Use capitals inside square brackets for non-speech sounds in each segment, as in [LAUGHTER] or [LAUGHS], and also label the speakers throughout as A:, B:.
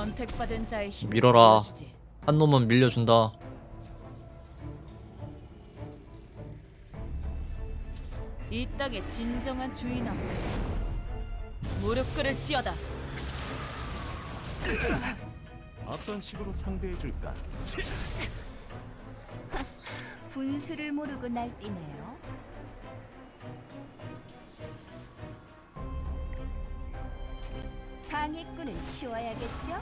A: 선택받은 자의 힘을
B: 밀어라. 한 놈은 밀려준다.
A: 이 땅의 진정한 주인아. 무릎 꿇을 지어다.
C: 어떤 식으로 상대해 줄까?
D: 분수를 모르고 날뛰네요. 방해꾼을 치워야겠죠?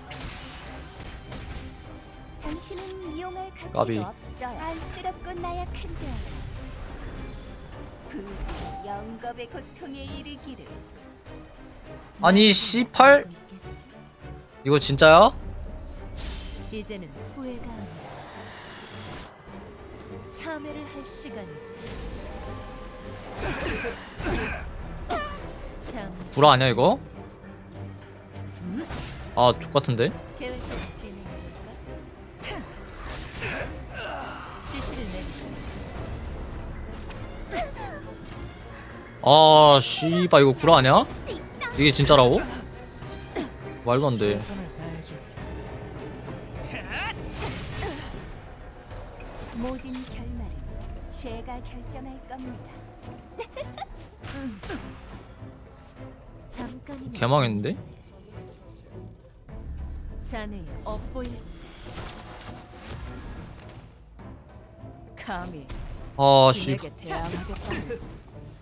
D: 당신은 이용할 가치가
B: 까비.
D: 없어요. 안쓰럽고 나약한 자. 그 영겁의 고통에 이르기를.
B: 아니 C8
A: 알고 있겠지?
B: 이거 진짜야?
A: 이제는 후회가 아니야. 참회를 할 시간이지. 참.
B: 구라 아니야, 이거? 아 족같은데? 아 씨바 이거 구라 아니야? 이게 진짜라고? 말도 안 돼.
D: 모든 결말은 제가 결정할 겁니다. [LAUGHS]
B: 개망했는데?
A: 자네의 업보일세. 감히
B: 아씨
A: 대항하겠다니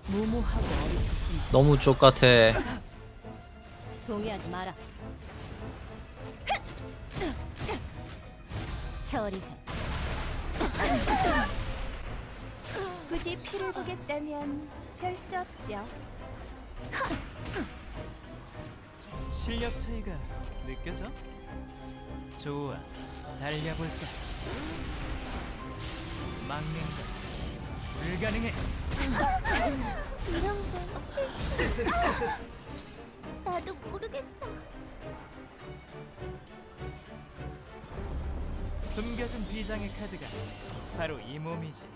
A: 무모하고 어리석군.
B: 너무 족같아.
A: 동의하지 마라. 처리해.
D: 굳이 피를 보겠다면 별 수 없죠.
C: 실력 차이가 느껴져? 좋아, 달려볼까? 막는 건 불가능해.
E: 이런 건 싫지. 나도 모르겠어.
C: 숨겨진 비장의 카드가 바로 이 몸이지.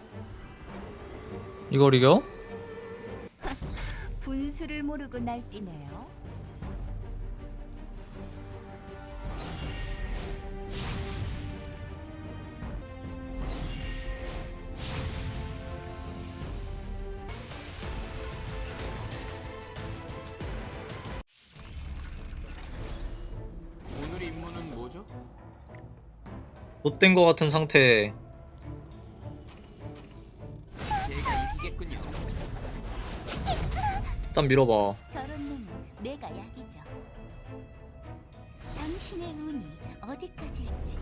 B: 이걸 이겨?
D: 분수를 모르고 날뛰네요.
B: 못된 거 같은 상태. 일단 밀어봐.
E: 저런 놈은 내가 약이죠. 당신의 운이 어디까지일지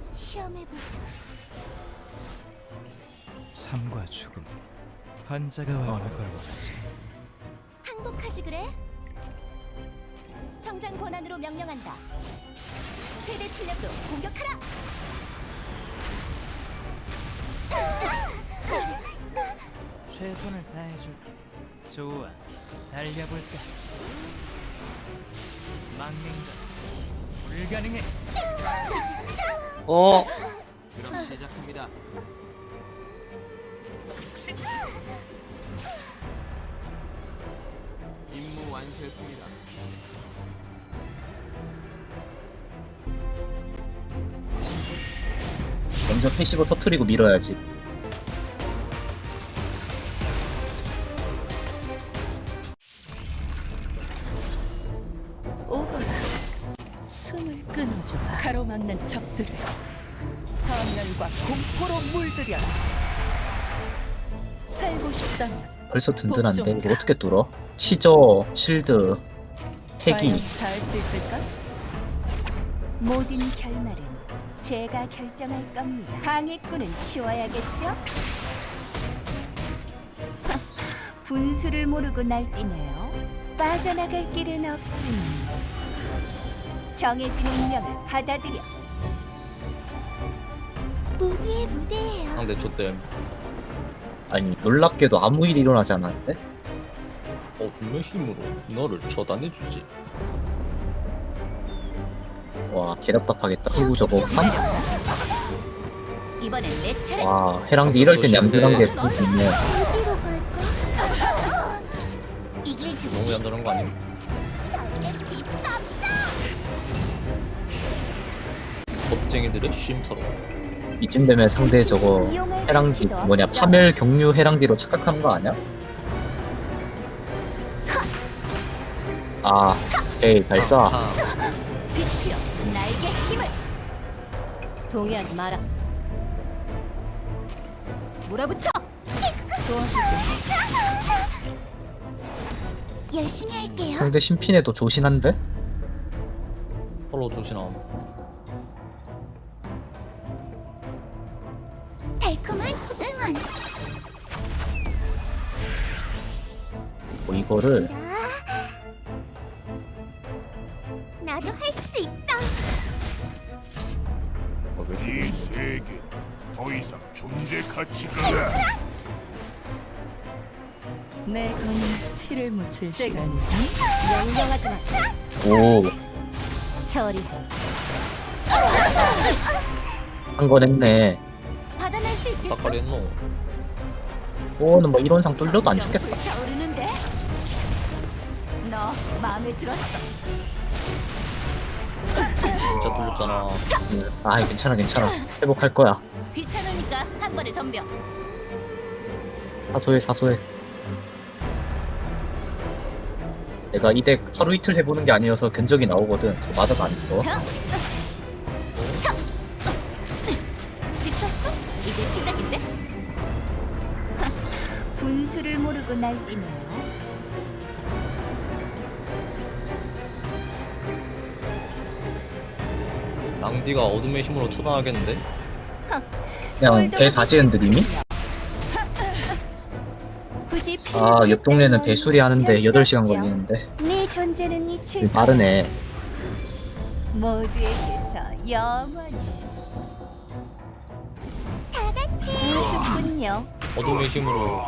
E: 시험해보자.
C: 삶과 죽음, 환자가 어느 걸 원하지?
E: 항복하지 그래? 정장 권한으로 명령한다. 최대 출력으로 공격하라.
C: 최선을 다해줄게. 좋아, 달려볼까? 건 불가능해.
B: 어
F: 그럼 시작합니다. 임무 완수했습니다.
G: 먼저 패시브 터트리고 밀어야지.
A: 오거라. 숨을 끊어줘라. 가로막는 적들을 파멸과 공포로 물들여라. 살고 싶다면
G: 벌써 든든한데 이거 어떻게 뚫어? 치저, 실드, 핵이
A: 과연 닿을 수 있을까?
D: 모든 결말은 제가 결정할 겁니다. 방해꾼은 치워야겠죠? [LAUGHS] 분수를 모르고 날뛰네요. 빠져나갈 길은 없으니 정해진 운명을 받아들여
E: 모두의 무대예요.
B: 상대 좆댐.
G: 아니 놀랍게도 아무 일 일어나지 않았는데?
B: 어둠의 힘으로 너를 처단해주지.
G: 와 개답답하겠다. 그리고 저거 판?
E: 이번엔 내 차례.
G: 와 해랑디 이럴 땐 얌전한 게 좋네.
E: 어디로 갈까? 이길 줄
B: 너무 얌전한 거 아니야? 겁쟁이들의 쉼터로
G: 이쯤 되면 상대 저거
D: 가치도
G: 뭐냐. 파멸 경류 해랑디로 착각하는 거 아니야? 아, 에이 발사.
B: 아,
E: 빛이여 힘을
A: 동의하지 마라.
E: 몰아붙여. 열심히 할게요
G: 상대 심핀에도 조신한데?
B: 서로 조신함
E: 달콤한 응원
G: 뭐 이거를
H: 더 이상 존재 가치가
A: 내 검에 피를 묻힐 시간이
E: 명령하지 마
G: 오,
E: 처리해
G: 한 건 했네.
E: 받아낼 수 있겠어?
B: 딱거리 했노.
G: 오는 뭐 이론상 뚫려도 안 죽겠다.
E: 차오르는데? 너 마음에 들었어
G: 음, 아, 괜찮아, 괜찮아. 회복할 거야.
E: 귀찮으니까 한 번에 덤벼
G: 사소해, 사소해. 내가 이 덱 하루 이틀 해보는 게 아니어서 견적이 나오거든. 맞아도 안 죽어.
E: 지쳤어? 이제 시작인데
D: 분수를 모르고 날뛰네요.
B: 낭디가 어둠의 힘으로 초단하겠는데?
G: 그냥 배 다지는 드림이?
D: 굳이
G: 아, 옆 동네는 배 수리 하는데
D: 별수
G: 8시간
D: 없죠.
G: 걸리는데.
D: 네 존재는 잊힐
G: 빠르네.
D: 모두에게서 영원히
E: 다 같이
D: 분수군요.
B: 어둠의 힘으로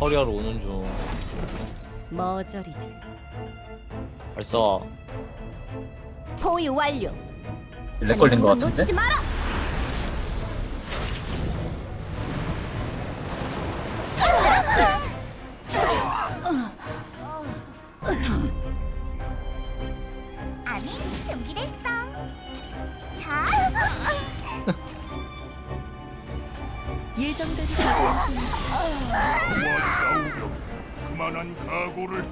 B: 허리하러 오는 중
A: 머저리들.
B: 발사
E: 포위 완료.
G: 렉 걸린 거 같은데?
E: 놓치지 마라! 아니 준비됐어. 자.
A: 예정대로
H: 싸우려 그만한 각오를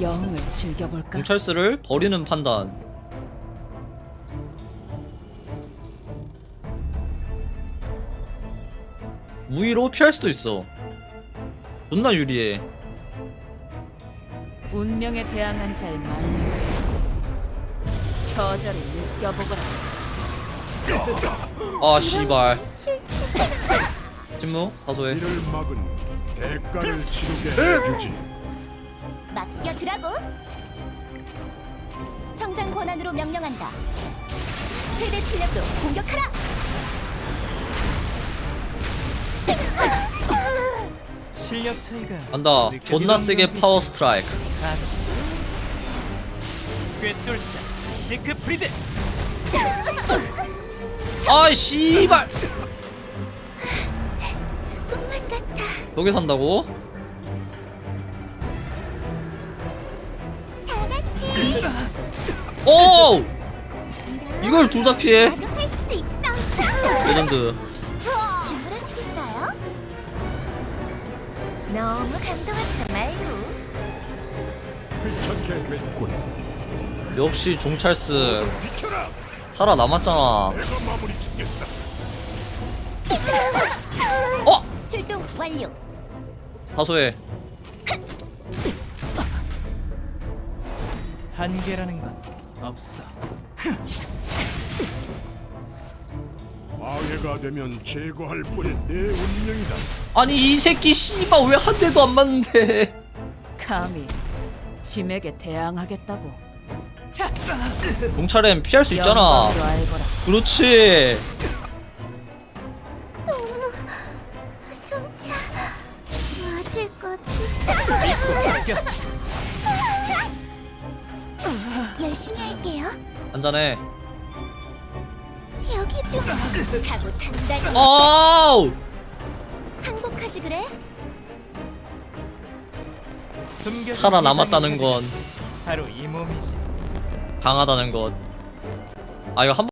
A: 영을 즐겨볼까?
B: 경찰스를 버리는 판단 무위로 피할 수도 있어 존나 유리해
A: 운명에 대항한 자의 만류. 처절히 느껴보거라.
B: 아 씨발 진무 사소해
H: 이를 막은 대가를 치르게 해주지
E: 맡겨두라고. 성장 권한으로 명령한다. 최대 출력도 공격하라.
C: 실력 차이가
B: 간다. 존나 세게 파워 스트라이크.
C: 꿰뚫자. 시크프리드
B: 아 씨발!
E: 꿈만 같아.
B: 여기 산다고? 오! 이걸 둘 다 피해?
E: 나도. 할 수 있어
B: 레전드
E: 주문하시겠어요? 너무 감동하지 말고.
H: 됐군
B: 역시 종찰스.
H: 비켜라
B: 살아남았잖아.
H: 내가 마무리 짓겠다
B: 어!
E: 출동 완료.
B: 사소해
C: 한계라는 건 없어.
H: 방해가 되면 제거할 뿐인 내 운명이다
B: 아니 이 새끼 씨발 왜 한 대도 안 맞는데
A: 감히 짐에게 대항하겠다고.
B: 경찰엔 피할 수 있잖아
A: 영광으로 알거라.
B: 그렇지
E: 숨차 도와줄 거지 열심히 할게요.
B: 한잔해.
E: 여기 좀 가고 단단히
B: 어!
E: 항복하지 그래?
B: 살아남았다는 건
C: 바로 이 몸이지.
B: 강하다는 것. 아 이거 한 번.